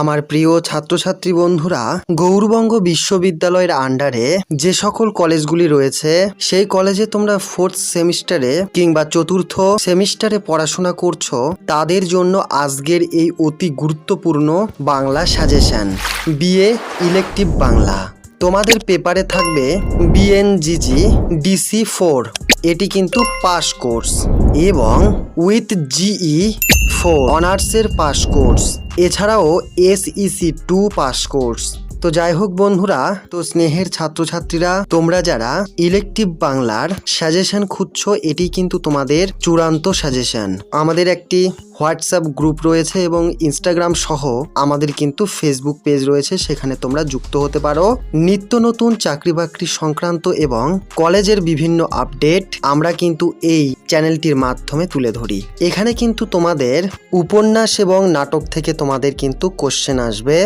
আমার প্রিয় ছাত্রছাত্রী বন্ধুরা, গৌরবঙ্গ বিশ্ববিদ্যালয়ের আন্ডারে যে সকল কলেজগুলি রয়েছে, সেই কলেজে তোমরা ফোর্থ সেমিস্টারে কিংবা চতুর্থ সেমিস্টারে পড়াশোনা করছ, তাদের জন্য আজকের এই অতি গুরুত্বপূর্ণ Bangla suggestion BA elective Bangla তোমাদের পেপারে থাকবে বিএনজিজি ডিসি ফোর এটি কিন্তু পাস কোর্স। এবং উইথ জিই ফোর অনার্সের পাস কোর্স। এছাড়াও এসইসি টু পাস কোর্স। তো যাই হোক বন্ধুরা, তো স্নেহের ছাত্রছাত্রীরা, তোমরা যারা ইলেকটিভ বাংলার সাজেশন খুঁজছো, এটি কিন্তু তোমাদের চূড়ান্ত সাজেশন আমাদের একটি হোয়াটসঅ্যাপ গ্রুপ রয়েছে এবং ইনস্টাগ্রাম সহ আমাদের কিন্তু ফেসবুক পেজ রয়েছে, সেখানে তোমরা যুক্ত হতে পারো। নিত্য নতুন চাকরি বাকরি সংক্রান্ত এবং কলেজের বিভিন্ন আপডেট আমরা কিন্তু এই চ্যানেলটির মাধ্যমে তুলে ধরি। এখানে কিন্তু তোমাদের উপন্যাস এবং নাটক থেকে তোমাদের কিন্তু কোশ্চেন আসবে,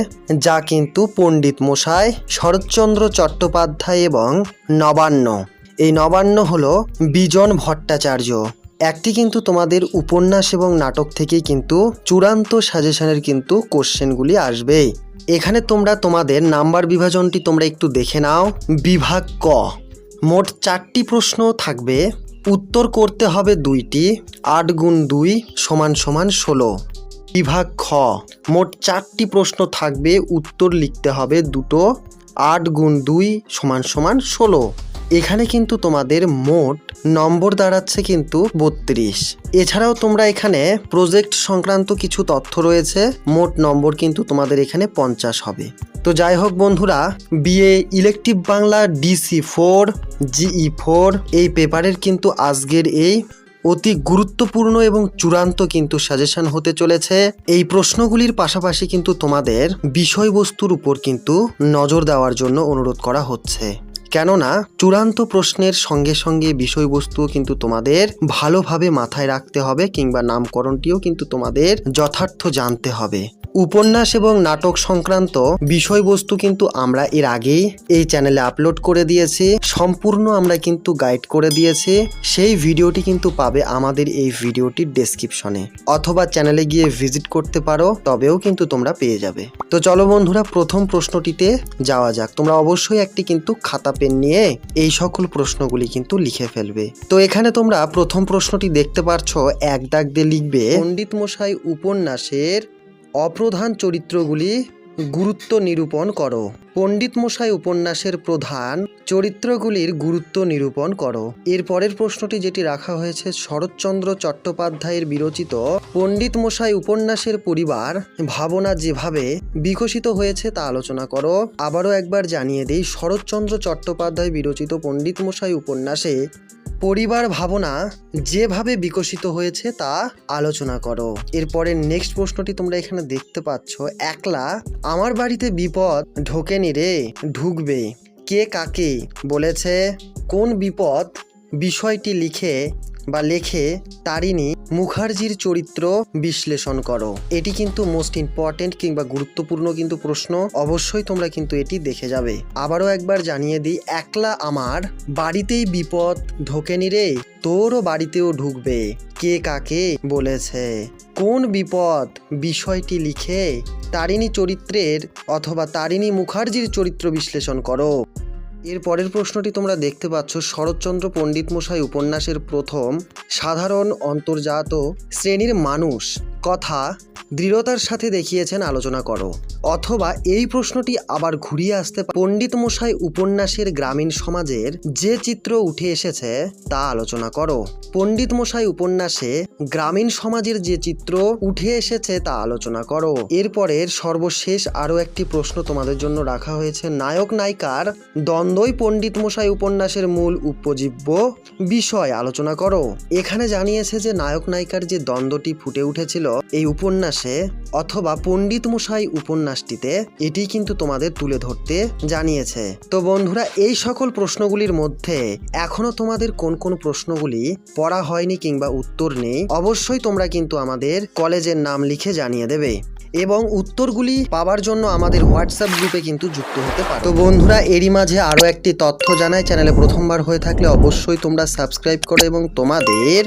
যা কিন্তু পণ্ডিত মশাই শরৎচন্দ্র চট্টোপাধ্যায় এবং নবান্ন। এই নবান্ন হলো বিজন ভট্টাচার্য। একটি কিন্তু তোমাদের উপন্যাস এবং নাটক থেকেই কিন্তু চূড়ান্ত সাজেশনের কিন্তু কোশ্চেনগুলি আসবে এখানে তোমরা তোমাদের নাম্বার বিভাজনটি তোমরা একটু দেখে নাও। বিভাগ ক। মোট চারটি প্রশ্ন থাকবে। উত্তর করতে হবে দুইটি। আট গুণ দুই সমান সমান ষোলো। বিভাগ খ। মোট চারটি প্রশ্ন থাকবে, উত্তর লিখতে হবে দুটো, আট গুণ দুই সমান সমান ষোলো। এখানে কিন্তু তোমাদের মোট নম্বর দাঁড়াচ্ছে কিন্তু বত্রিশ। এছাড়াও তোমরা এখানে প্রজেক্ট সংক্রান্ত কিছু তথ্য রয়েছে, মোট নম্বর কিন্তু তোমাদের এখানে পঞ্চাশ হবে। তো যাই হোক বন্ধুরা, BA elective Bangla, DC four, GE four, এই পেপারের কিন্তু আজকের এই অতি গুরুত্বপূর্ণ এবং চূড়ান্ত কিন্তু সাজেশন হতে চলেছে। এই প্রশ্নগুলির পাশাপাশি কিন্তু তোমাদের বিষয়বস্তুর উপর কিন্তু নজর দেওয়ার জন্য অনুরোধ করা হচ্ছে। কেননা, চূড়ান্ত প্রশ্নের সঙ্গে সঙ্গে বিষয়বস্তুও কিন্তু তোমাদের ভালোভাবে মাথায় রাখতে হবে কিংবা নামকরণটিও কিন্তু তোমাদের যথার্থ জানতে হবে। উপন্যাস এবং নাটক সংক্রান্ত বিষয়বস্তু কিন্তু আমরা এর আগেই এই চ্যানেলে আপলোড করে দিয়েছি। সম্পূর্ণ আমরা কিন্তু গাইড করে দিয়েছি। সেই ভিডিওটি কিন্তু পাবে আমাদের এই ভিডিওটির ডেসক্রিপশনে অথবা চ্যানেলে গিয়ে ভিজিট করতে পারো, তবেও কিন্তু তোমরা পেয়ে যাবে। তো চলো বন্ধুরা, প্রথম প্রশ্নটিতে যাওয়া যাক। তোমরা অবশ্যই একটি কিন্তু খাতা, পেন নিয়ে এই সকল প্রশ্নগুলি কিন্তু লিখে ফেলবে। তো এখানে তোমরা প্রথম প্রশ্নটি দেখতে পারছ। এক দাগ দিয়ে লিখবে, পণ্ডিত মশাই উপন্যাসের অপ্রধান চরিত্রগুলি গুরুত্ব নিরূপণ করো। পণ্ডিত মশাই উপন্যাসের প্রধান চরিত্রগুলির গুরুত্ব নিরূপণ করো। এর পরের প্রশ্নটি যেটি রাখা হয়েছে, শরৎচন্দ্র চট্টোপাধ্যায়ের বিরচিত পণ্ডিত মশাই উপন্যাসের পরিবার ভাবনা যেভাবে বিকশিত হয়েছে তা আলোচনা করো। আবারও একবার জানিয়ে দিই, শরৎচন্দ্র চট্টোপাধ্যায় বিরচিত পণ্ডিত মশাই উপন্যাসে পরিবার ভাবনা যেভাবে বিকশিত হয়েছে তা আলোচনা করো। এরপরে নেক্সট প্রশ্নটি তোমরা এখানে দেখতে পাচ্ছ। একলা আমার বাড়িতে বিপদ ঢোকেনি রে, ঢুকবে। কে কাকে? বলেছে, কোন বিপদ বিষয়টি লিখে বা লেখে তারিণী মুখার্জির চরিত্র বিশ্লেষণ করো। এটি কিন্তু মোস্ট ইম্পর্টেন্ট কিংবা গুরুত্বপূর্ণ কিন্তু প্রশ্ন। অবশ্যই তোমরা কিন্তু এটি দেখে যাবে। আবারও একবার জানিয়ে দিই, একলা আমার বাড়িতেই বিপদ ঢোকেনি রে, তোরও বাড়িতেও ঢুকবে। কে কাকে বলেছে? কোন বিপদ? বিষয়টি লিখে তারিণী চরিত্রের অথবা তারিণী মুখার্জির চরিত্র বিশ্লেষণ করো। এর পরের প্রশ্নটি তোমরা দেখতে পাচ্ছ শরৎচন্দ্র পণ্ডিত মশাই উপন্যাসের প্রথম সাধারণ অন্তর্জাত শ্রেণির মানুষ। কথা দৃঢ়তার সাথে দেখিয়েছেন আলোচনা করো। অথবা এই প্রশ্নটি আবার ঘুরিয়ে আসতে পণ্ডিত মশাই উপন্যাসের গ্রামীণ সমাজের যে চিত্র উঠে এসেছে, তা আলোচনা করো। পণ্ডিত মশাই উপন্যাসে গ্রামীণ সমাজের যে চিত্র উঠে এসেছে, তা আলোচনা করো। এরপরের সর্বশেষ আরও একটি প্রশ্ন তোমাদের জন্য রাখা হয়েছে। নায়ক নায়িকার দ্বন্দ্বই পণ্ডিত মশাই উপন্যাসের মূল উপজীব্য বিষয় আলোচনা করো। এখানে জানিয়েছে যে, নায়ক নায়িকার যে দ্বন্দ্বটি ফুটে উঠেছিল, এই উপন্যাসে অথবা পণ্ডিত মশাই উপন্যাসটিতে এটি কিন্তু তোমাদের তুলে ধরতে জানিয়েছে। তো বন্ধুরা, এই সকল প্রশ্নগুলির মধ্যে এখনও তোমাদের কোন কোন প্রশ্নগুলি পড়া হয়নি কিংবা উত্তর নেই, অবশ্যই তোমরা কিন্তু আমাদের কলেজের নাম লিখে জানিয়ে দেবে এবং উত্তরগুলি পাওয়ার জন্য আমাদের হোয়াটসঅ্যাপ গ্রুপে কিন্তু যুক্ত হতে পারো। তো বন্ধুরা, এরই মাঝে আরও একটি তথ্য জানায় চ্যানেলে প্রথমবার হয়ে থাকলে অবশ্যই তোমরা সাবস্ক্রাইব করো এবং তোমাদের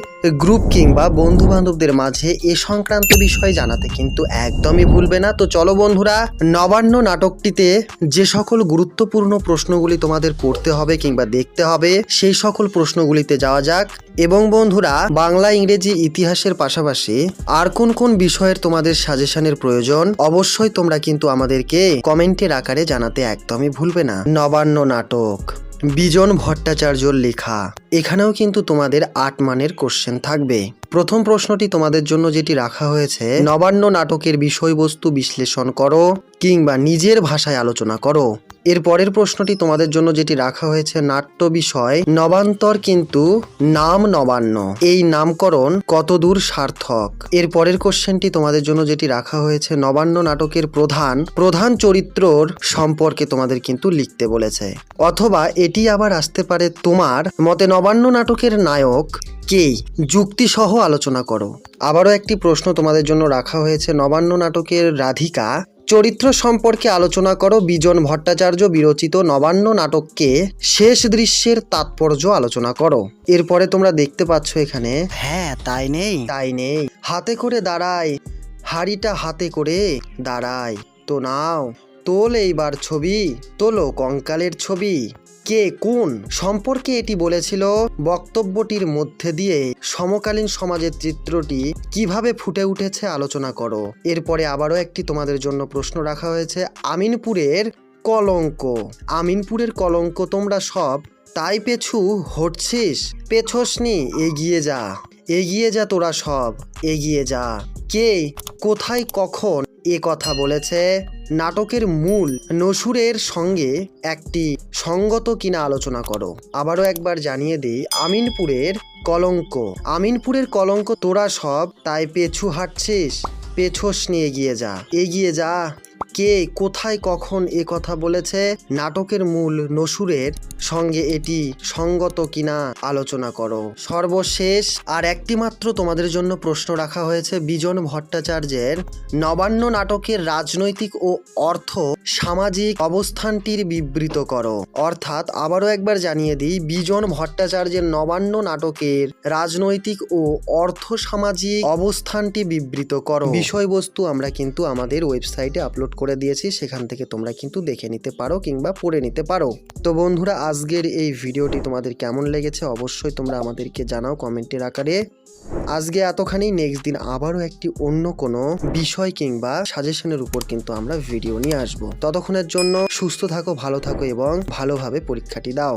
গ্রুপ কিংবা বন্ধু বান্ধবদের মাঝে এ সংক্রান্ত বিষয়ে জানাতে জানাতে কিন্তু একদমই ভুলবে না। তো চলো বন্ধুরা, নবান্ন নাটকটিতে যে সকল গুরুত্বপূর্ণ প্রশ্নগুলি তোমাদের পড়তে হবে কিংবা দেখতে হবে, সেই সকল প্রশ্নগুলিতে যাওয়া যাক। এবং বন্ধুরা, বাংলা, ইংরেজি ইতিহাসের পাশাপাশি আর কোন কোন বিষয়ের তোমাদের সাজেশনের প্রয়োজন, অবশ্যই তোমরা কিন্তু আমাদেরকে কমেন্টের আকারে জানাতে একদমই ভুলবে না। নবান্ন নাটক। বিজন ভট্টাচার্যর লেখা। এখানেও কিন্তু তোমাদের আট মানের কোশ্চেন থাকবে। প্রথম প্রশ্নটি তোমাদের জন্য যেটি রাখা হয়েছে, নবান্ন নাটকের বিষয়বস্তু বিশ্লেষণ করো কিংবা নিজের ভাষায় আলোচনা করো। এর পরের প্রশ্নটি তোমাদের জন্য যেটি রাখা হয়েছে নাট্য বিষয়, নবান্তর কিন্তু নাম নবান্ন। এই নামকরণ কতদূর সার্থক? এর পরের কোশ্চেনটি তোমাদের জন্য যেটি রাখা হয়েছে নবান্ন নাটকের প্রধান প্রধান চরিত্রর সম্পর্কে তোমাদের কিন্তু লিখতে বলেছে। অথবা এটি আবার আসতে পারে তোমার মতে নবান্ন নাটকের নায়ক কেই যুক্তিসহ আলোচনা করো। আবারও একটি প্রশ্ন তোমাদের জন্য রাখা হয়েছে নবান্ন নাটকের রাধিকা। চরিত্র সম্পর্কে আলোচনা করো। বিজন ভট্টাচার্য বিরচিত নবান্ন নাটককে শেষ দৃশ্যের তাৎপর্য আলোচনা করো। এরপরে তোমরা দেখতে পাচ্ছ এখানে হ্যাঁ তাই নেই। তাই নেই। হাতে করে দাঁড়ায়। হাড়িটা হাতে করে দাঁড়ায়। তো নাও তোল এইবার ছবি তোলো কঙ্কালের ছবি। কে কোন সম্পর্কে এটি বলেছিল বক্তব্যটির মধ্যে দিয়ে সমকালীন সমাজের চিত্রটি কীভাবে ফুটে উঠেছে আলোচনা করো। এরপরে আবারও একটি তোমাদের জন্য প্রশ্ন রাখা হয়েছে, আমিনপুরের কলঙ্ক। আমিনপুরের কলঙ্ক তোমরা সব, তাই পেছু হটছিস পেছসনি এগিয়ে যা। এগিয়ে যা তোরা সব, এগিয়ে যা। কে, কোথায়, কখন এ কথা বলেছে, নাটকের মূল নসুরের সঙ্গে একটি সঙ্গত কিনা আলোচনা করো। আবারও একবার জানিয়ে দিই, আমিনপুরের কলঙ্ক। আমিনপুরের কলঙ্ক তোরা সব, তাই পেছু হাঁটছিস, পেছোস নিয়ে এগিয়ে যা। এগিয়ে যা। কে কোথায় কখন এ কথা বলেছে? নাটকের মূল নসুরের সঙ্গে এটি সঙ্গত কিনা আলোচনা করো। সর্বশেষ আর একটি মাত্র তোমাদের জন্য প্রশ্ন রাখা হয়েছে বিজন ভট্টাচার্যের। নবান্ন নাটকের রাজনৈতিক ও অর্থ সামাজিক অবস্থানটির বিবৃত করো। অর্থাৎ আবারও একবার জানিয়ে দিই, বিজন ভট্টাচার্যের নবান্ন নাটকের রাজনৈতিক ও অর্থ সামাজিক অবস্থানটি বিবৃত করো। বিষয়বস্তু আমরা কিন্তু আমাদের ওয়েবসাইটে আপলোড করে দিয়েছি, সেখান থেকে তোমরা কিন্তু দেখে নিতে পারো কিংবা পড়ে নিতে পারো। তো বন্ধুরা, আজকের এই ভিডিওটি তোমাদের কেমন লেগেছে অবশ্যই তোমরা আমাদেরকে জানাও কমেন্টের আকারে। আজকে এতখানি, নেক্সট দিন আবারও একটি অন্য কোনো বিষয় কিংবা সাজেশনের উপর কিন্তু আমরা ভিডিও নিয়ে আসব। ততক্ষণের জন্য সুস্থ থাকো, ভালো থাকো এবং ভালোভাবে পরীক্ষাটি দাও।